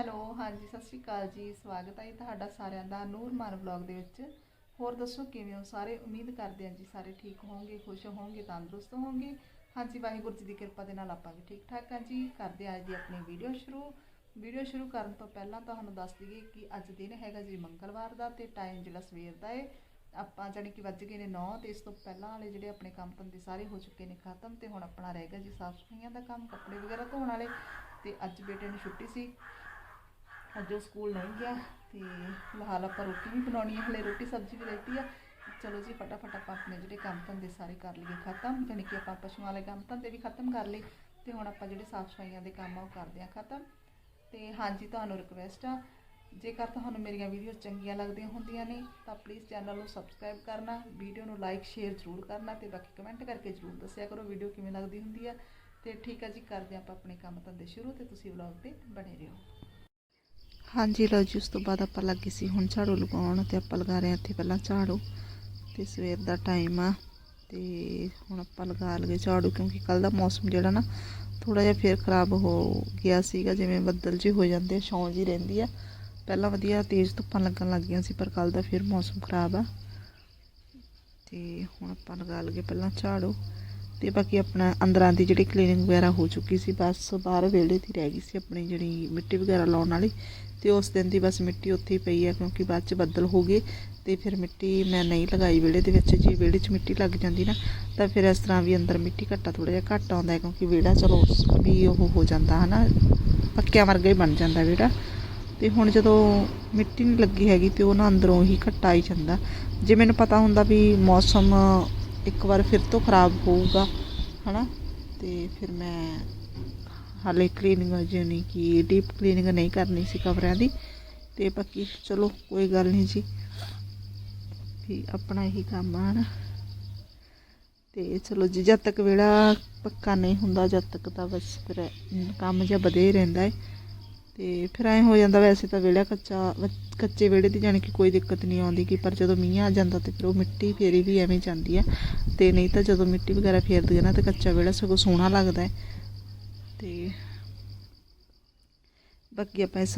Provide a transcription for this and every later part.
Hello, ਹਾਂਜੀ, ਸਤਿ ਸ਼੍ਰੀ ਅਕਾਲ ਜੀ, ਸਵਾਗਤ ਹੈ ਜੀ ਤੁਹਾਡਾ ਸਾਰਿਆਂ ਦਾ ਨੂਰਮਾਨ ਵਲੌਗ ਦੇ ਵਿੱਚ। ਹੋਰ ਦੱਸੋ ਕਿਵੇਂ ਹੋ ਸਾਰੇ? ਉਮੀਦ ਕਰਦੇ ਹਾਂ ਜੀ ਸਾਰੇ ਠੀਕ ਹੋਵੋਗੇ ਖੁਸ਼ ਹੋਵੋਗੇ ਤੰਦਰੁਸਤ ਹੋਵੋਗੇ ਹਾਂਜੀ, ਵਾਹਿਗੁਰੂ ਜੀ ਦੀ ਕਿਰਪਾ ਦੇ ਨਾਲ ਆਪਾਂ ਵੀ ਠੀਕ ਠਾਕ ਹਾਂ ਜੀ। ਕਰਦੇ ਹਾਂ ਅੱਜ ਦੀ ਆਪਣੀ ਵੀਡੀਓ ਸ਼ੁਰੂ। ਵੀਡੀਓ ਸ਼ੁਰੂ ਕਰਨ ਤੋਂ ਪਹਿਲਾਂ ਤੁਹਾਨੂੰ ਦੱਸ ਦਈਏ ਕਿ ਅੱਜ ਦਿਨ ਹੈਗਾ ਜੀ ਮੰਗਲਵਾਰ ਦਾ ਤੇ ਟਾਈਮ ਜਿਹੜਾ ਸਵੇਰ ਦਾ ਹੈ ਆਪਾਂ ਜਾਣੀ ਕਿ ਵੱਜ ਗਏ ਨੇ 9 ਤੇ ਇਸ ਤੋਂ ਪਹਿਲਾਂ ਵਾਲੇ ਜਿਹੜੇ ਆਪਣੇ ਕੰਮ ਧੰਦੇ ਸਾਰੇ ਹੋ ਚੁੱਕੇ ਨੇ ਖਤਮ ਤੇ ਹੁਣ ਆਪਣਾ ਰਹਿ ਗਿਆ ਜੀ ਸਾਫ਼ ਸਫਾਈਆਂ ਦਾ ਕੰਮ, ਕੱਪੜੇ ਵਗੈਰਾ ਧੋਣ ਵਾਲੇ। ਤੇ ਅੱਜ ਬੇਟੇ ਨੂੰ ਛੁੱਟੀ ਸੀ। ਅੱਜ ਉਹ ਸਕੂਲ ਨਹੀਂ ਗਿਆ ਤੇ ਫਿਲਹਾਲ ਆਪਾਂ ਰੋਟੀ ਵੀ ਬਣਾਉਣੀ ਹੈ, ਹਲੇ ਰੋਟੀ ਸਬਜ਼ੀ ਵੀ ਰਹਿਤੀ ਆ। ਚਲੋ ਜੀ, ਫਟਾਫਟ ਆਪਾਂ ਆਪਣੇ ਜਿਹੜੇ ਕੰਮ ਧੰਦੇ ਸਾਰੇ ਕਰ ਲਈਏ ਖਤਮ ਯਾਨੀ ਕਿ ਆਪਾਂ ਪਸ਼ੂਆਂ ਵਾਲੇ ਕੰਮ ਧੰਦੇ ਵੀ ਖਤਮ ਕਰ ਲਏ ਤੇ ਹੁਣ ਆਪਾਂ ਜਿਹੜੇ ਸਾਫ਼ ਸਫਾਈਆਂ ਦੇ ਕੰਮ ਆ ਉਹ ਕਰਦੇ ਆ ਖਤਮ। ਤੇ ਹਾਂਜੀ, ਤੁਹਾਨੂੰ ਰਿਕਵੈਸਟ ਆ, ਜੇਕਰ ਤੁਹਾਨੂੰ ਮੇਰੀਆਂ ਵੀਡੀਓ ਚੰਗੀਆਂ ਲੱਗਦੀਆਂ ਹੁੰਦੀਆਂ ਨੇ, ਤਾਂ ਪਲੀਜ਼ ਚੈਨਲ ਨੂੰ ਸਬਸਕ੍ਰਾਈਬ ਕਰਨਾ ਵੀਡੀਓ ਨੂੰ ਲਾਈਕ ਸ਼ੇਅਰ ਜ਼ਰੂਰ ਕਰਨਾ ਤੇ ਬਾਕੀ ਕਮੈਂਟ ਕਰਕੇ ਜ਼ਰੂਰ ਦੱਸਿਆ ਕਰੋ ਵੀਡੀਓ ਕਿਵੇਂ ਲੱਗਦੀ ਹੁੰਦੀ ਆ। ਤੇ ਠੀਕ ਆ ਜੀ, ਕਰਦੇ ਆਪਾਂ ਆਪਣੇ ਕੰਮ ਧੰਦੇ ਸ਼ੁਰੂ ਤੇ ਤੁਸੀਂ ਵਲੌਗ ਤੇ ਬਣੇ ਰਹੋ। ਹਾਂਜੀ ਲਓ ਜੀ, ਉਸ ਤੋਂ ਬਾਅਦ ਆਪਾਂ ਲੱਗੇ ਸੀ ਹੁਣ ਝਾੜੂ ਲਗਾਉਣ ਤੇ ਆਪਾਂ ਲਗਾ ਰਹੇ ਹਾਂ ਇੱਥੇ ਪਹਿਲਾਂ ਝਾੜੂ ਤੇ ਸਵੇਰ ਦਾ ਟਾਈਮ ਆ ਤੇ ਹੁਣ ਆਪਾਂ ਲਗਾ ਲਗੇ ਝਾੜੂ ਕਿਉਂਕਿ ਕੱਲ ਦਾ ਮੌਸਮ ਜਿਹੜਾ ਨਾ ਥੋੜਾ ਜਿਹਾ ਫੇਰ ਖਰਾਬ ਹੋ ਗਿਆ ਸੀਗਾ, ਜਿਵੇਂ ਬੱਦਲ ਜੀ ਹੋ ਜਾਂਦੇ ਆ, ਛਾਂ ਜੀ ਰਹਿੰਦੀ ਆ। ਪਹਿਲਾਂ ਵਧੀਆ ਤੇਜ਼ ਧੁੱਪਾਂ ਲੱਗਣ ਲੱਗ ਗਈਆਂ ਸੀ, ਪਰ ਕੱਲ ਦਾ ਫੇਰ ਮੌਸਮ ਖਰਾਬ ਆ। ਤੇ ਹੁਣ ਆਪਾਂ ਲਗਾ ਲਗੇ ਪਹਿਲਾਂ ਝਾੜੂ। ਤੇ ਬਾਕੀ ਆਪਣਾ ਅੰਦਰਾਂ ਦੀ ਜਿਹੜੀ ਕਲੀਨਿੰਗ ਵਗੈਰਾ ਹੋ ਚੁੱਕੀ ਸੀ, ਬਸ ਬਾਹਰ ਵਿਹੜੇ ਦੀ ਰਹਿ ਗਈ ਸੀ ਆਪਣੀ ਜਿਹੜੀ ਮਿੱਟੀ ਵਗੈਰਾ ਲਾਉਣ ਵਾਲੀ ਤੇ ਉਸ ਦਿਨ ਦੀ ਬਸ ਮਿੱਟੀ ਉੱਥੇ ਹੀ ਪਈ ਆ ਕਿਉਂਕਿ ਬਾਅਦ ਚ ਬੱਦਲ ਹੋ ਗਏ ਤੇ ਫਿਰ ਮਿੱਟੀ ਮੈਂ ਨਹੀਂ ਲਗਾਈ ਵਿਹੜੇ ਦੇ ਵਿੱਚ, ਜੇ ਵਿਹੜੇ 'ਚ ਮਿੱਟੀ ਲੱਗ ਜਾਂਦੀ ਨਾ ਤਾਂ ਫਿਰ ਇਸ ਤਰ੍ਹਾਂ ਵੀ ਅੰਦਰ ਮਿੱਟੀ ਘੱਟਾ ਥੋੜਾ ਜਿਹਾ ਘੱਟ ਆਉਂਦਾ ਕਿਉਂਕਿ ਵਿਹੜਾ ਚਲੋ ਵੀ ਉਹ ਹੋ ਜਾਂਦਾ ਹਨਾ, ਪੱਕਿਆਂ ਵਰਗਾ ਹੀ ਬਣ ਜਾਂਦਾ ਵਿਹੜਾ ਤੇ ਹੁਣ ਜਦੋਂ ਮਿੱਟੀ ਨਹੀਂ ਲੱਗੀ ਹੈਗੀ ਤੇ ਉਹ ਨਾ ਅੰਦਰੋਂ ਹੀ ਘੱਟਾ ਹੀ ਜਾਂਦਾ। ਜੇ ਮੈਨੂੰ ਪਤਾ ਹੁੰਦਾ ਵੀ ਮੌਸਮ ਇੱਕ ਵਾਰ ਫਿਰ ਤੋਂ ਖਰਾਬ ਹੋਊਗਾ, ਹਨਾ? ਤੇ ਫਿਰ ਮੈਂ ਹਾਲੇ ਕਲੀਨਿੰਗ ਜਾਨੀ ਕਿ ਡੀਪ ਕਲੀਨਿੰਗ ਨਹੀਂ ਕਰਨੀ ਸੀ ਕਵਰਿਆਂ ਦੀ, ਤੇ ਬਾਕੀ ਚਲੋ ਕੋਈ ਗੱਲ ਨਹੀਂ ਜੀ। ਵੀ ਆਪਣਾ ਹੀ ਕੰਮ ਆ ਨਾ ਤੇ ਚਲੋ ਜੀ, ਜਦ ਤੱਕ ਵੇੜਾ ਪੱਕਾ ਨਹੀਂ ਹੁੰਦਾ, ਜਦ ਤੱਕ ਤਾਂ ਬਸ ਫਿਰ ਕੰਮ ਜਿਹਾ ਵਧੇ ਹੀ ਰਹਿੰਦਾ ਹੈ ਤੇ ਫਿਰ ਐ ਹੋ ਜਾਂਦਾ ਵੈਸੇ ਤਾਂ ਵਿਹੜਾ ਕੱਚਾ, ਕੱਚੇ ਵਿਹੜੇ ਦੀ ਜਾਣੀ ਕਿ ਕੋਈ ਦਿੱਕਤ ਨਹੀਂ ਆਉਂਦੀ ਕਿ ਪਰ ਜਦੋਂ ਮੀਂਹ ਆ ਜਾਂਦਾ ਤੇ ਫਿਰ ਉਹ ਮਿੱਟੀ ਫੇਰੀ ਵੀ ਐਵੇਂ ਜਾਂਦੀ ਆ। ਤੇ ਨਹੀਂ ਤਾਂ ਜਦੋਂ ਮਿੱਟੀ ਵਗੈਰਾ ਫੇਰਦੀ ਹੈ ਨਾ ਤੇ ਕੱਚਾ ਵਿਹੜਾ ਸਗੋਂ ਸੋਹਣਾ ਲੱਗਦਾ ਹੈ। ਤੇ ਬਾਕੀ ਆਪਾਂ ਇਸ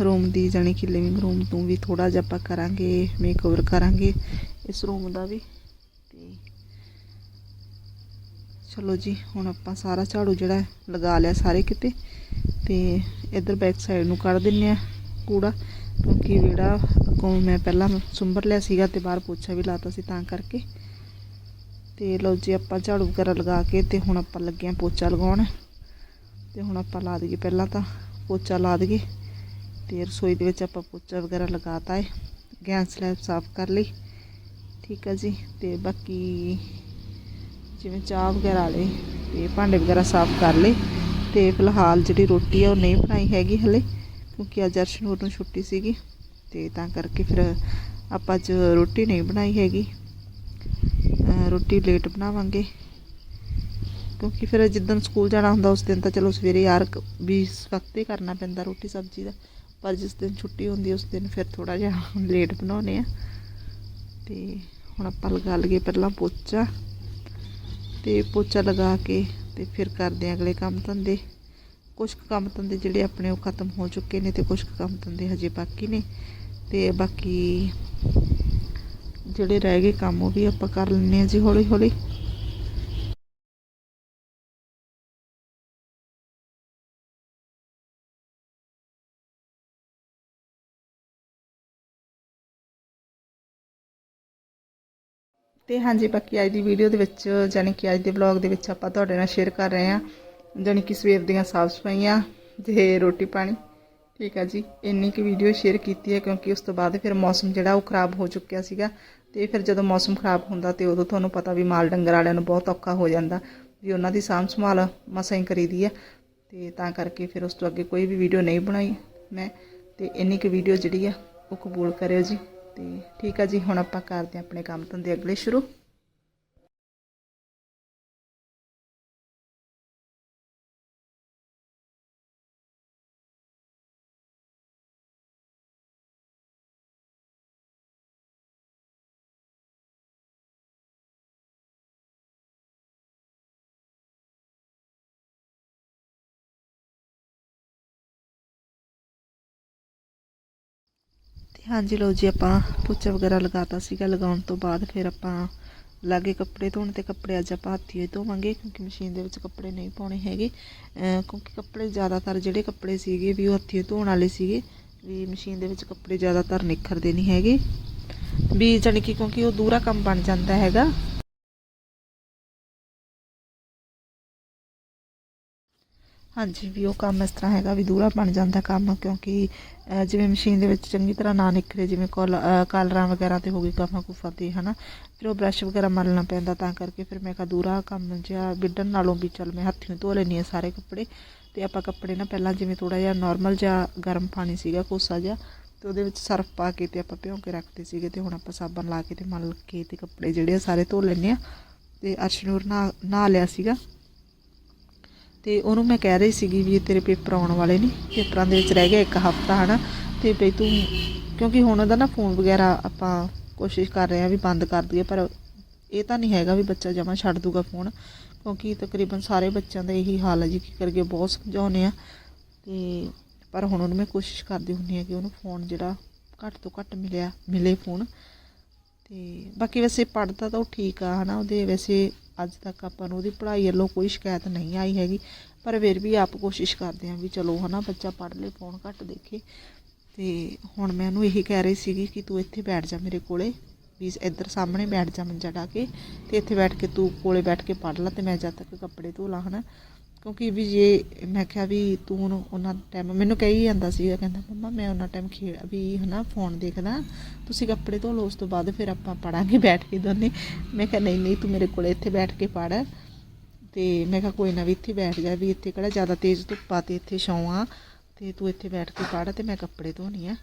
ਰੂਮ ਦੀ ਜਾਣੀ ਕਿ ਲਿਵਿੰਗ ਰੂਮ ਤੋਂ ਵੀ ਥੋੜਾ ਜਿਹਾ ਆਪਾਂ ਕਰਾਂਗੇ ਮੇਕਓਵਰ ਕਰਾਂਗੇ। ਇਸ ਰੂਮ ਦਾ ਵੀ ਤੇ ਚਲੋ ਜੀ, ਹੁਣ ਆਪਾਂ ਸਾਰਾ ਝਾੜੂ ਜਿਹੜਾ ਲਗਾ ਲਿਆ ਸਾਰੇ ਕਿਤੇ, ਤੇ ਇਧਰ ਬੈਕ ਸਾਈਡ ਨੂੰ ਕੱਢ ਦਿੰਨੇ ਆ ਕੂੜਾ, ਕਿਉਂਕਿ ਜਿਹੜਾ ਅੱਗੋਂ ਮੈਂ ਪਹਿਲਾਂ ਸੁੰਬਰ ਲਿਆ ਸੀਗਾ ਤੇ ਬਾਹਰ ਪੋਛਾ ਵੀ ਲਾਤਾ ਸੀ ਤਾਂ ਕਰਕੇ। ਤੇ ਲਓ ਜੀ, ਆਪਾਂ ਝਾੜੂ ਵਗੈਰਾ ਲਗਾ ਕੇ ਤੇ ਹੁਣ ਆਪਾਂ ਲੱਗੇ ਆ ਪੋਚਾ ਲਗਾਉਣ। ਤੇ ਹੁਣ ਆਪਾਂ ਲਾ ਦਈਏ ਪਹਿਲਾਂ ਤਾਂ ਪੋਚਾ ਲਾ ਦਈਏ, ਤੇ ਰਸੋਈ ਦੇ ਵਿੱਚ ਆਪਾਂ ਪੋਚਾ ਵਗੈਰਾ ਲਗਾਤਾ ਹੈ ਗੈਸ ਸਲੈਬ ਸਾਫ਼ ਕਰ ਲਈ। ਠੀਕ ਹੈ ਜੀ, ਤੇ ਬਾਕੀ ਜਿਵੇਂ ਚਾਹ ਵਗੈਰਾ ਵਾਲੇ ਤੇ ਭਾਂਡੇ ਵਗੈਰਾ ਸਾਫ਼ ਕਰ ਲਏ ਤੇ ਫਿਲਹਾਲ ਜਿਹੜੀ ਰੋਟੀ ਆ ਉਹ ਨਹੀਂ ਬਣਾਈ ਹੈਗੀ ਹਲੇ, ਕਿਉਂਕਿ ਅੱਜ ਅਰਸ਼ਨੂਰ ਨੂੰ ਛੁੱਟੀ ਸੀਗੀ ਤੇ ਤਾਂ ਕਰਕੇ ਫਿਰ ਆਪਾਂ ਅੱਜ ਰੋਟੀ ਨਹੀਂ ਬਣਾਈ ਹੈਗੀ। ਰੋਟੀ ਲੇਟ ਬਣਾਵਾਂਗੇ, ਕਿਉਂਕਿ ਫਿਰ ਜਿੱਦਣ ਸਕੂਲ ਜਾਣਾ ਹੁੰਦਾ ਉਸ ਦਿਨ ਤਾਂ ਚਲੋ ਸਵੇਰੇ ਯਾਰ ਵੀ ਵਕਤ ਹੀ ਕਰਨਾ ਪੈਂਦਾ ਰੋਟੀ ਸਬਜ਼ੀ ਦਾ, ਪਰ ਜਿਸ ਦਿਨ ਛੁੱਟੀ ਹੁੰਦੀ ਉਸ ਦਿਨ ਫਿਰ ਥੋੜਾ ਜਿਹਾ ਲੇਟ ਬਣਾਉਨੇ ਆ। ਤੇ ਹੁਣ ਆਪਾਂ ਲਗਾ ਲਈਏ ਪਹਿਲਾਂ ਪੋਚਾ। ਤੇ ਪੋਚਾ ਲਗਾ ਕੇ ਤੇ ਫਿਰ ਕਰਦੇ ਆ ਅਗਲੇ ਕੰਮ ਧੰਦੇ। ਕੁਝ ਕੰਮ ਧੰਦੇ ਜਿਹੜੇ ਆਪਣੇ ਉਹ ਖਤਮ ਹੋ ਚੁੱਕੇ ਨੇ ਤੇ ਕੁਝ ਕੰਮ ਧੰਦੇ ਹਜੇ ਬਾਕੀ ਨੇ। ਤੇ ਬਾਕੀ ਜਿਹੜੇ ਰਹਿ ਗਏ ਕੰਮ ਉਹ ਵੀ ਆਪਾਂ ਕਰ ਲੈਣੇ ਆ ਜੀ ਹੌਲੀ ਹੌਲੀ ਤੇ ਹਾਂਜੀ, ਬਾਕੀ ਅੱਜ ਦੀ ਵੀਡੀਓ ਦੇ ਵਿੱਚ ਜਾਨੀ ਕਿ ਅੱਜ ਦੇ ਵਲੌਗ ਦੇ ਵਿੱਚ ਆਪਾਂ ਤੁਹਾਡੇ ਨਾਲ ਸ਼ੇਅਰ ਕਰ ਰਹੇ ਹਾਂ। ਜਾਨੀ ਕਿ ਸਵੇਰ ਦੀਆਂ ਸਾਫ਼ ਸਫਾਈਆਂ ਤੇ ਰੋਟੀ ਪਾਣੀ। ਠੀਕ ਆ ਜੀ, ਇੰਨੀ ਕਿ ਵੀਡੀਓ ਸ਼ੇਅਰ ਕੀਤੀ ਹੈ ਕਿਉਂਕਿ ਉਸ ਤੋਂ ਬਾਅਦ ਫਿਰ ਮੌਸਮ ਜਿਹੜਾ ਉਹ ਖਰਾਬ ਹੋ ਚੁੱਕਿਆ ਸੀਗਾ ਤੇ ਫਿਰ ਜਦੋਂ ਮੌਸਮ ਖਰਾਬ ਹੁੰਦਾ ਤੇ ਉਦੋਂ ਤੁਹਾਨੂੰ ਪਤਾ ਵੀ ਮਾਲ ਡੰਗਰ ਵਾਲਿਆਂ ਨੂੰ ਬਹੁਤ ਔਖਾ ਹੋ ਜਾਂਦਾ ਵੀ ਉਹਨਾਂ ਦੀ ਸਾਂਭ ਸੰਭਾਲ ਮਸਾਂ ਹੀ ਕਰੀਦੀ ਆ। ਤੇ ਤਾਂ ਕਰਕੇ ਫਿਰ ਉਸ ਤੋਂ ਅੱਗੇ ਕੋਈ ਵੀ ਵੀਡੀਓ ਨਹੀਂ ਬਣਾਈ ਮੈਂ। ਤੇ ਇੰਨੀ ਕਿ ਵੀਡੀਓ ਜਿਹੜੀ ਆ ਉਹ ਕਬੂਲ ਕਰਿਓ ਜੀ। ਤੇ ਠੀਕ ਆ ਜੀ ਹੁਣ ਆਪਾਂ ਕਰਦੇ ਹਾਂ ਆਪਣੇ ਕੰਮ ਧੰਦੇ ਅਗਲੇ ਸ਼ੁਰੂ। ਹਾਂਜੀ ਲੋ ਜੀ, ਆਪਾਂ ਪੋਚਾ ਵਗੈਰਾ ਲਗਾਤਾ ਸੀਗਾ, ਲਗਾਉਣ ਤੋਂ ਬਾਅਦ ਫਿਰ ਆਪਾਂ ਲਾਗੇ ਕੱਪੜੇ ਧੋਣ ਤੇ ਕੱਪੜੇ ਅੱਜ ਆਪਾਂ ਹੱਥੀਂ ਹੀ ਧੋਵਾਂਗੇ, ਕਿਉਂਕਿ ਮਸ਼ੀਨ ਦੇ ਵਿੱਚ ਕੱਪੜੇ ਨਹੀਂ ਪਾਉਣੇ ਹੈਗੇ। ਕਿਉਂਕਿ ਕੱਪੜੇ ਜ਼ਿਆਦਾਤਰ ਜਿਹੜੇ ਕੱਪੜੇ ਸੀਗੇ ਵੀ ਉਹ ਹੱਥੀਂ ਧੋਣ ਵਾਲੇ ਸੀਗੇ, ਵੀ ਮਸ਼ੀਨ ਦੇ ਵਿੱਚ ਕੱਪੜੇ ਜ਼ਿਆਦਾਤਰ ਨਿਖਰਦੇ ਨਹੀਂ ਹੈਗੇ। ਵੀ ਜਾਣੀ ਕਿ ਕਿਉਂਕਿ ਉਹ ਦੂਰਾ ਕੰਮ ਬਣ ਜਾਂਦਾ ਹੈਗਾ। ਹਾਂਜੀ, ਵੀ ਉਹ ਕੰਮ ਇਸ ਤਰ੍ਹਾਂ ਹੈਗਾ ਵੀ ਦੂਰਾ ਬਣ ਜਾਂਦਾ ਕੰਮ, ਕਿਉਂਕਿ ਜਿਵੇਂ ਮਸ਼ੀਨ ਦੇ ਵਿੱਚ ਚੰਗੀ ਤਰ੍ਹਾਂ ਨਾ ਨਿਕਲੇ, ਜਿਵੇਂ ਕੋਲ ਕਾਲਰਾਂ ਵਗੈਰਾ ਤੇ ਹੋ ਗਈ ਕਾਫਾ ਕੁਫਾ ਤੇ, ਹਨਾ, ਫਿਰ ਉਹ ਬ੍ਰਸ਼ ਵਗੈਰਾ ਮਲਣਾ ਪੈਂਦਾ ਤਾਂ ਕਰਕੇ ਫਿਰ ਮੈਂ ਕਿਹਾ ਦੂਰਾ ਕੰਮ ਜਿਹਾ ਵਿੱਢਣ ਨਾਲੋਂ ਵੀ ਚੱਲ ਮੈਂ ਹੱਥੀਂ ਧੋ ਲੈਂਦੀ ਹਾਂ ਸਾਰੇ ਕੱਪੜੇ ਤੇ ਆਪਾਂ ਕੱਪੜੇ ਨਾ ਪਹਿਲਾਂ ਜਿਵੇਂ ਥੋੜਾ ਜਿਹਾ ਨਾਰਮਲ ਜਿਹਾ ਗਰਮ ਪਾਣੀ ਸੀਗਾ, ਕੋਸਾ ਜਿਹਾ ਤੇ ਉਹਦੇ ਵਿੱਚ ਸਰਫ ਪਾ ਕੇ ਤੇ ਆਪਾਂ ਭਿਉਂ ਕੇ ਰੱਖਦੇ ਸੀਗੇ ਤੇ ਹੁਣ ਆਪਾਂ ਸਾਬਣ ਲਾ ਕੇ ਤੇ ਮਲ ਕੇ ਤੇ ਕੱਪੜੇ ਜਿਹੜੇ ਆ ਸਾਰੇ ਧੋ ਲੈਂਦੇ ਆ ਤੇ ਅਰਸ਼ਨੂਰ ਨਾ ਨਹਾ ਲਿਆ ਸੀਗਾ ਤੇ ਉਹਨੂੰ ਮੈਂ ਕਹਿ ਰਹੀ ਸੀਗੀ ਵੀ ਤੇਰੇ ਪੇਪਰ ਆਉਣ ਵਾਲੇ ਨੇ, ਪੇਪਰਾਂ ਦੇ ਵਿੱਚ ਰਹਿ ਗਿਆ ਇੱਕ ਹਫਤਾ ਹਨਾ, ਤੇ ਬਈ ਤੂੰ, ਕਿਉਂਕਿ ਹੁਣ ਉਹਦਾ ਨਾ ਫੋਨ ਵਗੈਰਾ ਆਪਾਂ ਕੋਸ਼ਿਸ਼ ਕਰ ਰਹੇ ਆ ਵੀ ਬੰਦ ਕਰ ਦਈਏ, ਪਰ ਇਹ ਤਾਂ ਨਹੀਂ ਹੈਗਾ ਵੀ ਬੱਚਾ ਜਮਾ ਛੱਡ ਦੂਗਾ ਫੋਨ ਕਿਉਂਕਿ ਤਕਰੀਬਨ ਸਾਰੇ ਬੱਚਿਆਂ ਦਾ ਇਹੀ ਹਾਲ ਹੈ ਜੀ, ਕੀ ਕਰਕੇ ਬਹੁਤ ਸਮਝਾਉਂਦੇ ਆ ਤੇ ਪਰ ਹੁਣ ਉਹਨੂੰ ਮੈਂ ਕੋਸ਼ਿਸ਼ ਕਰਦੀ ਹੁੰਦੀ ਆ ਕਿ ਉਹਨੂੰ ਫੋਨ ਜਿਹੜਾ ਘੱਟ ਤੋਂ ਘੱਟ ਮਿਲਿਆ, ਮਿਲੇ ਫੋਨ ਤੇ ਬਾਕੀ ਵੈਸੇ ਪੜ੍ਹਦਾ ਤਾਂ ਉਹ ਠੀਕ ਆ ਹਨਾ, ਉਹਦੇ ਵੈਸੇ ਅੱਜ ਤੱਕ ਆਪਾਂ ਨੂੰ ਉਹਦੀ ਪੜ੍ਹਾਈ ਵੱਲੋਂ ਕੋਈ ਸ਼ਿਕਾਇਤ ਨਹੀਂ ਆਈ ਹੈਗੀ, ਪਰ ਫਿਰ ਵੀ ਆਪ ਕੋਸ਼ਿਸ਼ ਕਰਦੇ ਹਾਂ ਵੀ ਚਲੋ ਹਨਾ, ਬੱਚਾ ਪੜ੍ਹ ਲੇ ਫੋਨ ਘੱਟ ਦੇਖੇ। ਤੇ ਹੁਣ ਮੈਂ ਉਹਨੂੰ ਇਹੀ ਕਹਿ ਰਹੀ ਸੀਗੀ ਕਿ ਤੂੰ ਇੱਥੇ ਬੈਠ ਜਾ ਮੇਰੇ ਕੋਲੇ, ਵੀ ਇੱਧਰ ਸਾਹਮਣੇ ਬੈਠ ਜਾ ਮੰਜਾ ਢਾ ਕੇ, ਤੇ ਇੱਥੇ ਬੈਠ ਕੇ ਤੂੰ ਕੋਲੇ ਬੈਠ ਕੇ ਪੜ੍ਹ ਲੈ ਤੇ ਮੈਂ ਜਦ ਤੱਕ ਕੱਪੜੇ ਧੋ ਲਾਂ ਹਨਾ। ਕਿਉਂਕਿ ਵੀ ਜੇ ਮੈਂ ਕਿਹਾ ਵੀ ਤੂੰ ਉਹਨੂੰ ਉਹਨਾਂ ਟਾਈਮ ਮੈਨੂੰ ਕਹੀ ਜਾਂਦਾ ਸੀਗਾ, ਕਹਿੰਦਾ, ਮੰਮਾ, ਮੈਂ ਉਹਨਾਂ ਟਾਈਮ ਖੇਡ ਵੀ ਹਨਾ ਫੋਨ ਦੇਖਦਾ। ਤੁਸੀਂ ਕੱਪੜੇ ਧੋ ਲਓ, ਉਸ ਤੋਂ ਬਾਅਦ ਫਿਰ ਆਪਾਂ ਪੜਾਂਗੇ, ਬੈਠ ਕੇ ਦੋਨੇ। ਮੈਂ ਕਿਹਾ, ਨਹੀਂ ਨਹੀਂ, ਤੂੰ ਮੇਰੇ ਕੋਲੇ ਇੱਥੇ ਬੈਠ ਕੇ ਪੜ ਤੇ ਮੈਂ ਕਿਹਾ, ਕੋਈ ਨਾ ਵੀ ਇੱਥੇ ਬੈਠ ਜਾ, ਵੀ ਇੱਥੇ ਕਿਹੜਾ ਜ਼ਿਆਦਾ ਤੇਜ਼ ਧੁੱਪਾ ਤੇ ਇੱਥੇ ਛਾਂ ਆ, ਤੇ ਤੂੰ ਇੱਥੇ ਬੈਠ ਕੇ ਪੜ ਤੇ ਮੈਂ ਕੱਪੜੇ ਧੋਣੀ ਆ।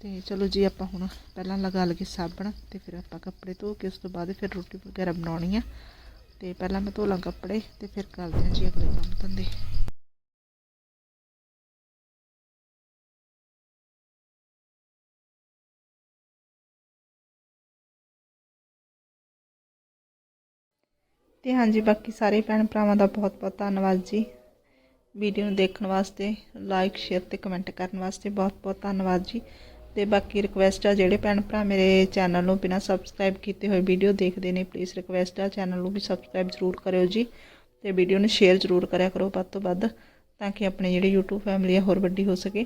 ਤੇ ਚਲੋ ਜੀ, ਆਪਾਂ ਹੁਣ ਪਹਿਲਾਂ ਲਗਾ ਲਈਏ ਸਾਬਣ ਤੇ ਫਿਰ ਆਪਾਂ ਕੱਪੜੇ ਧੋ ਕੇ ਉਸ ਤੋਂ ਬਾਅਦ ਫਿਰ ਰੋਟੀ ਵਗੈਰਾ ਬਣਾਉਣੀ ਆ। ਤੇ ਪਹਿਲਾਂ ਮੈਂ ਧੋ ਲਾਂ ਕੱਪੜੇ ਤੇ ਫਿਰ ਕਰਦੇ ਹਾਂ ਜੀ ਅਗਲੇ ਕੰਮ ਧੰਦੇ। ਤੇ ਹਾਂਜੀ, ਬਾਕੀ ਸਾਰੇ ਭੈਣ ਭਰਾਵਾਂ ਦਾ ਬਹੁਤ ਬਹੁਤ ਧੰਨਵਾਦ ਜੀ। ਵੀਡੀਓ ਨੂੰ ਦੇਖਣ ਵਾਸਤੇ ਲਾਈਕ ਸ਼ੇਅਰ ਤੇ ਕਮੈਂਟ ਕਰਨ ਵਾਸਤੇ ਬਹੁਤ ਬਹੁਤ ਧੰਨਵਾਦ ਜੀ। ਤੇ ਬਾਕੀ ਰਿਕਵੈਸਟ ਆ ਜਿਹੜੇ ਭੈਣ ਭਰਾ ਮੇਰੇ ਚੈਨਲ ਨੂੰ ਬਿਨਾ ਸਬਸਕ੍ਰਾਈਬ ਕੀਤੇ ਹੋਏ ਵੀਡੀਓ ਦੇਖਦੇ ਨੇ ਪਲੀਜ਼ ਰਿਕਵੈਸਟ ਆ ਚੈਨਲ ਨੂੰ ਵੀ ਸਬਸਕ੍ਰਾਈਬ ਜ਼ਰੂਰ ਕਰਿਓ ਜੀ ਤੇ ਵੀਡੀਓ ਨੂੰ ਸ਼ੇਅਰ ਜ਼ਰੂਰ ਕਰਿਆ ਕਰੋ ਵੱਧ ਤੋਂ ਵੱਧ ਤਾਂ ਕਿ ਆਪਣੇ ਜਿਹੜੀ YouTube ਫੈਮਿਲੀ ਆ ਹੋਰ ਵੱਡੀ ਹੋ ਸਕੇ।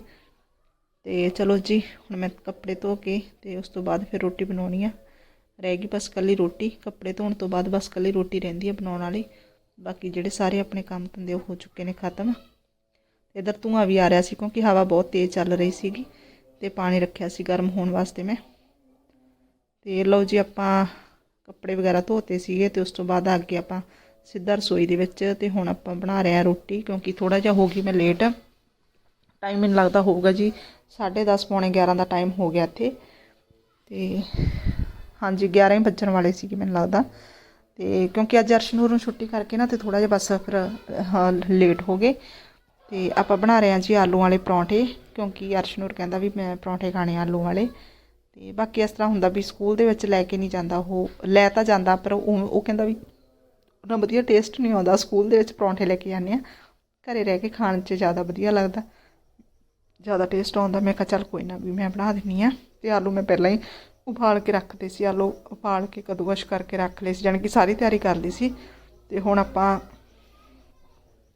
ਤੇ ਚਲੋ ਜੀ, ਹੁਣ ਮੈਂ ਕੱਪੜੇ ਧੋ ਕੇ ਤੇ ਉਸ ਤੋਂ ਬਾਅਦ ਫਿਰ ਰੋਟੀ ਬਣਾਉਣੀ ਆ। ਰਹਿ ਗਈ ਬਸ ਕੱਲੀ ਰੋਟੀ, ਕੱਪੜੇ ਧੋਣ ਤੋਂ ਬਾਅਦ ਬਸ ਕੱਲੀ ਰੋਟੀ ਰਹਿੰਦੀ ਆ ਬਣਾਉਣ ਵਾਲੀ। ਬਾਕੀ ਜਿਹੜੇ ਸਾਰੇ ਆਪਣੇ ਕੰਮ ਧੰਦੇ ਉਹ ਹੋ ਚੁੱਕੇ ਨੇ ਖਤਮ। ਇਧਰ ਧੂੰਆਂ ਵੀ ਆ ਰਿਹਾ ਸੀ ਕਿਉਂਕਿ ਹਵਾ ਬਹੁਤ ਤੇਜ਼ ਚੱਲ ਰਹੀ ਸੀਗੀ। ਤੇ ਪਾਣੀ ਰੱਖਿਆ ਸੀ ਗਰਮ ਹੋਣ ਵਾਸਤੇ ਮੈਂ। ਤੇ ਲਓ ਜੀ ਆਪਾਂ ਕੱਪੜੇ ਵਗੈਰਾ ਧੋਤੇ ਸੀਗੇ ਤੇ ਉਸ ਤੋਂ ਬਾਅਦ ਆ ਕੇ ਆਪਾਂ ਸਿੱਧਾ ਰਸੋਈ ਦੇ ਵਿੱਚ ਤੇ ਹੁਣ ਆਪਾਂ ਬਣਾ ਰਹੇ ਆ ਰੋਟੀ ਕਿਉਂਕਿ ਥੋੜਾ ਜਿਹਾ ਹੋ ਗਈ ਮੈਂ ਲੇਟ ਟਾਈਮ ਮੈਨੂੰ ਲੱਗਦਾ ਹੋਊਗਾ ਜੀ 10:30 ਪੌਣੇ 11 ਦਾ ਟਾਈਮ ਹੋ ਗਿਆ ਇੱਥੇ। ਤੇ ਹਾਂਜੀ 11 ਹੀ ਵੱਜਣ ਵਾਲੇ ਸੀਗੇ ਮੈਨੂੰ ਲੱਗਦਾ। ਤੇ ਕਿਉਂਕਿ ਅੱਜ ਅਰਸ਼ਨੂਰ ਨੂੰ ਛੁੱਟੀ ਕਰਕੇ ਨਾ ਤੇ ਥੋੜਾ ਜਿਹਾ ਬਸ ਫਿਰ ਲੇਟ ਹੋ ਗਏ। ਤੇ ਆਪਾਂ ਬਣਾ ਰਹੇ ਹਾਂ ਜੀ ਆਲੂ ਵਾਲੇ ਪਰੌਂਠੇ। ਕਿਉਂਕਿ ਅਰਸ਼ਨੂਰ ਕਹਿੰਦਾ ਵੀ ਮੈਂ ਪਰੌਂਠੇ ਖਾਣੇ ਆਲੂ ਵਾਲੇ। ਤੇ ਬਾਕੀ ਇਸ ਤਰ੍ਹਾਂ ਹੁੰਦਾ ਵੀ ਸਕੂਲ ਦੇ ਵਿੱਚ ਲੈ ਕੇ ਨਹੀਂ ਜਾਂਦਾ ਉਹ, ਲੈ ਤਾਂ ਜਾਂਦਾ, ਪਰ ਉਹ ਉਹ ਕਹਿੰਦਾ ਵੀ ਉਹਨਾਂ ਵਧੀਆ ਟੇਸਟ ਨਹੀਂ ਆਉਂਦਾ। ਸਕੂਲ ਦੇ ਵਿੱਚ ਪਰੌਂਠੇ ਲੈ ਕੇ ਜਾਂਦੇ ਆ, ਘਰੇ ਰਹਿ ਕੇ ਖਾਣ 'ਚ ਜ਼ਿਆਦਾ ਵਧੀਆ ਲੱਗਦਾ। ਜ਼ਿਆਦਾ ਟੇਸਟ ਆਉਂਦਾ। ਮੈਂ ਕਿਹਾ ਚੱਲ ਕੋਈ ਨਾ ਵੀ ਮੈਂ ਬਣਾ ਦਿੰਨੀ ਆ। ਤੇ ਆਲੂ ਮੈਂ ਪਹਿਲਾਂ ਹੀ ਉਬਾਲ ਕੇ ਰੱਖਦੇ ਸੀ। ਆਲੂ ਉਬਾਲ ਕੇ ਕਦੂਕਸ਼ ਕਰਕੇ ਰੱਖ ਲਏ ਸੀ, ਜਾਣੀ ਕਿ ਸਾਰੀ ਤਿਆਰੀ ਕਰ ਲਈ ਸੀ। ਤੇ ਹੁਣ ਆਪਾਂ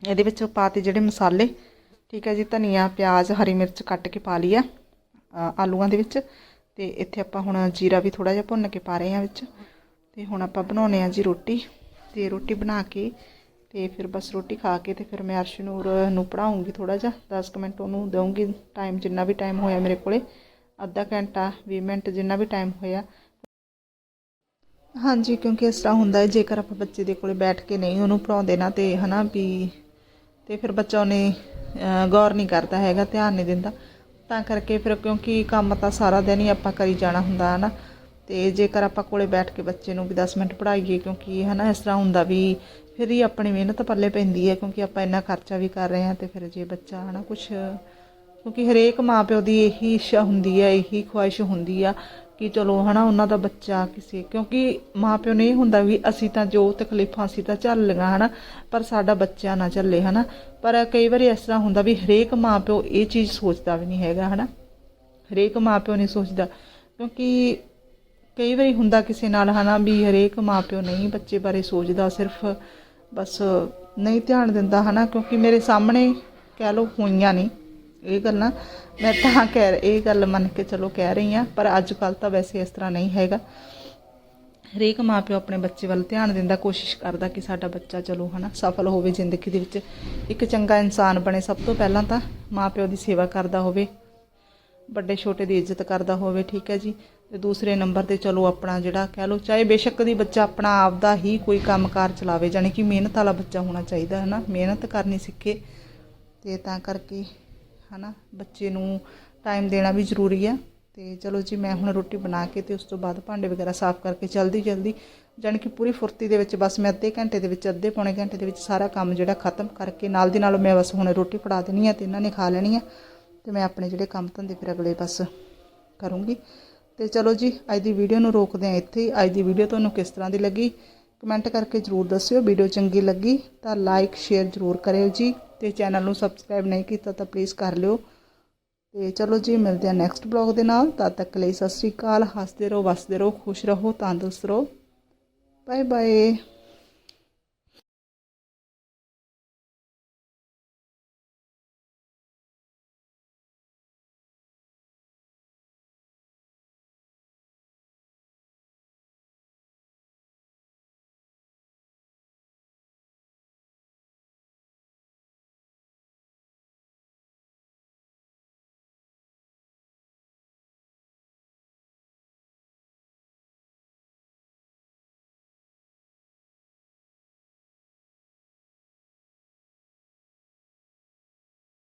ਇਹਦੇ ਵਿੱਚ ਪਾਤੇ ਜਿਹੜੇ ਮਸਾਲੇ ਠੀਕ ਹੈ ਜੀ, ਧਨੀਆ, ਪਿਆਜ਼, ਹਰੀ ਮਿਰਚ ਕੱਟ ਕੇ ਪਾ ਲਈ ਆ ਆਲੂਆਂ ਦੇ ਵਿੱਚ। ਤੇ ਇੱਥੇ ਆਪਾਂ ਹੁਣ ਜੀਰਾ ਵੀ ਥੋੜਾ ਜਿਹਾ ਭੁੰਨ ਕੇ ਪਾ ਰਹੇ ਹਾਂ ਵਿੱਚ। ਤੇ ਹੁਣ ਆਪਾਂ ਬਣਾਉਣੇ ਆ ਜੀ ਰੋਟੀ। ਤੇ ਰੋਟੀ ਬਣਾ ਕੇ ਤੇ ਫਿਰ ਬਸ ਰੋਟੀ ਖਾ ਕੇ ਤੇ ਫਿਰ ਮੈਂ ਅਰਸ਼ਨੂਰ ਨੂੰ ਪੜਾਉਂਗੀ ਥੋੜਾ ਜਿਹਾ। 10 ਕੁ ਮਿੰਟ ਉਹਨੂੰ ਦਊਂਗੀ ਟਾਈਮ ਜਿੰਨਾ ਵੀ ਟਾਈਮ ਹੋਇਆ ਮੇਰੇ ਕੋਲੇ। ਅੱਧਾ ਘੰਟਾ 20 ਮਿੰਟ ਜਿੰਨਾ ਵੀ ਟਾਈਮ ਹੋਇਆ। ਹਾਂਜੀ, ਕਿਉਂਕਿ ਇਸ ਤਰ੍ਹਾਂ ਹੁੰਦਾ ਹੈ, ਜੇਕਰ ਆਪਾਂ ਬੱਚੇ ਦੇ ਕੋਲੇ ਬੈਠ ਕੇ ਨਹੀਂ ਉਹਨੂੰ ਪੜਾਉਂਦੇ ਨਾ ਤੇ ਹਨਾ ਵੀ ਤੇ ਫਿਰ ਬੱਚਾ ਉਹਨੇ ਗੌਰ ਨਹੀਂ ਕਰਦਾ ਹੈਗਾ, ਧਿਆਨ ਨਹੀਂ ਦਿੰਦਾ। ਤਾਂ ਕਰਕੇ ਫਿਰ ਕਿਉਂਕਿ ਕੰਮ ਤਾਂ ਸਾਰਾ ਦਿਨ ਹੀ ਆਪਾਂ ਕਰੀ ਜਾਣਾ ਹੁੰਦਾ, ਹਨਾ। ਤੇ ਜੇਕਰ ਆਪਾਂ ਕੋਲੇ ਬੈਠ ਕੇ ਬੱਚੇ ਨੂੰ ਵੀ 10 ਮਿੰਟ ਪੜਾਈਏ ਕਿਉਂਕਿ, ਹਨਾ, ਇਸ ਤਰ੍ਹਾਂ ਹੁੰਦਾ ਵੀ ਫਿਰ ਹੀ ਆਪਣੀ ਮਿਹਨਤ ਪੱਲੇ ਪੈਂਦੀ ਹੈ, ਕਿਉਂਕਿ ਆਪਾਂ ਇੰਨਾ ਖਰਚਾ ਵੀ ਕਰ ਰਹੇ ਹਾਂ ਤੇ ਫਿਰ ਜੇ ਬੱਚਾ, ਹਨਾ ਕੁਝ ਕਿਉਂਕਿ ਹਰੇਕ ਮਾਪਿਓ ਦੀ ਇਹੀ ਇੱਛਾ ਹੁੰਦੀ ਹੈ, ਇਹੀ ਖੁਆਇਸ਼ ਹੁੰਦੀ ਆ ਕਿ ਚਲੋ ਹਨਾ, ਉਹਨਾਂ ਦਾ ਬੱਚਾ ਕਿਸੇ, ਕਿਉਂਕਿ ਮਾਪਿਓ ਨੇ ਇਹ ਹੁੰਦਾ ਵੀ ਅਸੀਂ ਤਾਂ ਜੋ ਤਕਲੀਫਾਂ ਅਸੀਂ ਤਾਂ ਝੱਲ ਲਈਆਂ ਹਨਾ, ਪਰ ਸਾਡਾ ਬੱਚਾ ਨਾ ਝੱਲੇ ਹਨਾ। ਪਰ ਕਈ ਵਾਰੀ ਇਸ ਤਰ੍ਹਾਂ ਹੁੰਦਾ ਵੀ ਹਰੇਕ ਮਾਪਿਓ ਇਹ ਚੀਜ਼ ਸੋਚਦਾ ਵੀ ਨਹੀਂ ਹੈਗਾ ਹਨਾ। ਹਰੇਕ ਮਾਪਿਓ ਨਹੀਂ ਸੋਚਦਾ, ਕਿਉਂਕਿ ਕਈ ਵਾਰੀ ਹੁੰਦਾ ਕਿਸੇ ਨਾਲ ਹਨਾ ਵੀ ਹਰੇਕ ਮਾਪਿਓ ਨਹੀਂ ਬੱਚੇ ਬਾਰੇ ਸੋਚਦਾ, ਸਿਰਫ ਬਸ ਨਹੀਂ ਧਿਆਨ ਦਿੰਦਾ ਹਨਾ, ਕਿਉਂਕਿ ਮੇਰੇ ਸਾਹਮਣੇ ਕਹਿ ਲਓ ਹੋਈਆਂ ਨਹੀਂ ਇਹ ਗੱਲਾਂ ਮੈਂ ਤਾਂ ਕਹਿ ਇਹ ਗੱਲ ਮੰਨ ਕੇ ਚਲੋ ਕਹਿ ਰਹੀ ਆ ਪਰ ਅੱਜ ਕੱਲ ਤਾਂ ਵੈਸੇ ਇਸ ਤਰ੍ਹਾਂ ਨਹੀਂ ਹੈਗਾ। ਹਰੇਕ ਮਾਪਿਓ ਆਪਣੇ ਬੱਚੇ ਵੱਲ ਧਿਆਨ ਦਿੰਦਾ ਕੋਸ਼ਿਸ਼ ਕਰਦਾ ਕਿ ਸਾਡਾ ਬੱਚਾ ਚਲੋ ਹਨਾ, ਸਫਲ ਹੋਵੇ ਜ਼ਿੰਦਗੀ ਦੇ ਵਿੱਚ। ਇੱਕ ਚੰਗਾ ਇਨਸਾਨ ਬਣੇ ਸਭ ਤੋਂ ਪਹਿਲਾਂ ਤਾਂ ਮਾਪਿਓ ਦੀ ਸੇਵਾ ਕਰਦਾ ਹੋਵੇ, ਵੱਡੇ ਛੋਟੇ ਦੀ ਇੱਜ਼ਤ ਕਰਦਾ ਹੋਵੇ, ਠੀਕ ਹੈ ਜੀ। ਤੇ ਦੂਸਰੇ ਨੰਬਰ ਤੇ ਚਲੋ ਆਪਣਾ ਜਿਹੜਾ ਕਹਿ ਲਓ, ਚਾਹੇ ਬੇਸ਼ੱਕ ਦੀ ਬੱਚਾ ਆਪਣਾ ਆਪ ਦਾ ਹੀ ਕੋਈ ਕੰਮਕਾਰ ਚਲਾਵੇ, ਜਾਣੀ ਕਿ ਮਿਹਨਤ ਵਾਲਾ ਬੱਚਾ ਹੋਣਾ ਚਾਹੀਦਾ ਹੈ ਨਾ ਮਿਹਨਤ ਕਰਨੀ ਸਿੱਖੇ। ਤੇ ਤਾਂ ਕਰਕੇ ਹਨਾ, ਬੱਚੇ ਨੂੰ ਟਾਈਮ ਦੇਣਾ ਵੀ ਜ਼ਰੂਰੀ ਆ। ਤੇ ਚਲੋ ਜੀ, ਮੈਂ ਹੁਣ ਰੋਟੀ ਬਣਾ ਕੇ ਤੇ ਉਸ ਤੋਂ ਬਾਅਦ ਭਾਂਡੇ ਵਗੈਰਾ ਸਾਫ਼ ਕਰਕੇ ਜਲਦੀ ਜਲਦੀ। ਜਾਣੀ ਕਿ ਪੂਰੀ ਫੁਰਤੀ ਦੇ ਵਿੱਚ ਬਸ ਮੈਂ ਅੱਧੇ ਘੰਟੇ ਦੇ ਵਿੱਚ, ਅੱਧੇ ਪੌਣੇ ਘੰਟੇ ਦੇ ਵਿੱਚ ਸਾਰਾ ਕੰਮ ਜਿਹੜਾ ਖਤਮ ਕਰਕੇ ਨਾਲ ਦੀ ਨਾਲ ਮੈਂ ਬਸ ਹੁਣ ਰੋਟੀ ਫੜਾ ਦੇਣੀ ਆ ਤੇ ਇਹਨਾਂ ਨੇ ਖਾ ਲੈਣੀ ਆ। ਤੇ ਮੈਂ ਆਪਣੇ ਜਿਹੜੇ ਕੰਮ ਧੰਦੇ ਫਿਰ ਅਗਲੇ ਬਸ ਕਰੂੰਗੀ। ਤੇ ਚਲੋ ਜੀ, ਅੱਜ ਦੀ ਵੀਡੀਓ ਨੂੰ ਰੋਕਦੇ ਹਾਂ ਇੱਥੇ। ਅੱਜ ਦੀ ਵੀਡੀਓ ਤੁਹਾਨੂੰ ਕਿਸ ਤਰ੍ਹਾਂ ਦੀ ਲੱਗੀ? ਕਮੈਂਟ ਕਰਕੇ ਜਰੂਰ ਦੱਸਿਓ। ਵੀਡੀਓ ਚੰਗੀ ਲੱਗੀ ਤਾਂ ਲਾਈਕ ਸ਼ੇਅਰ ਜਰੂਰ ਕਰਿਓ ਜੀ। ਤੇ ਚੈਨਲ ਨੂੰ ਸਬਸਕ੍ਰਾਈਬ ਨਹੀਂ ਕੀਤਾ ਤਾਂ ਪਲੀਜ਼ ਕਰ ਲਿਓ। ਤੇ ਚਲੋ ਜੀ, ਮਿਲਦੇ ਹਾਂ ਨੈਕਸਟ ਬਲੌਗ ਦੇ ਨਾਲ। ਤਦ ਤੱਕ ਲਈ ਸਤਿ ਸ਼੍ਰੀ ਅਕਾਲ। ਹੱਸਦੇ ਰਹੋ, ਵਸਦੇ ਰਹੋ, ਖੁਸ਼ ਰਹੋ, ਤੰਦਰੁਸਤ ਰਹੋ। Bye bye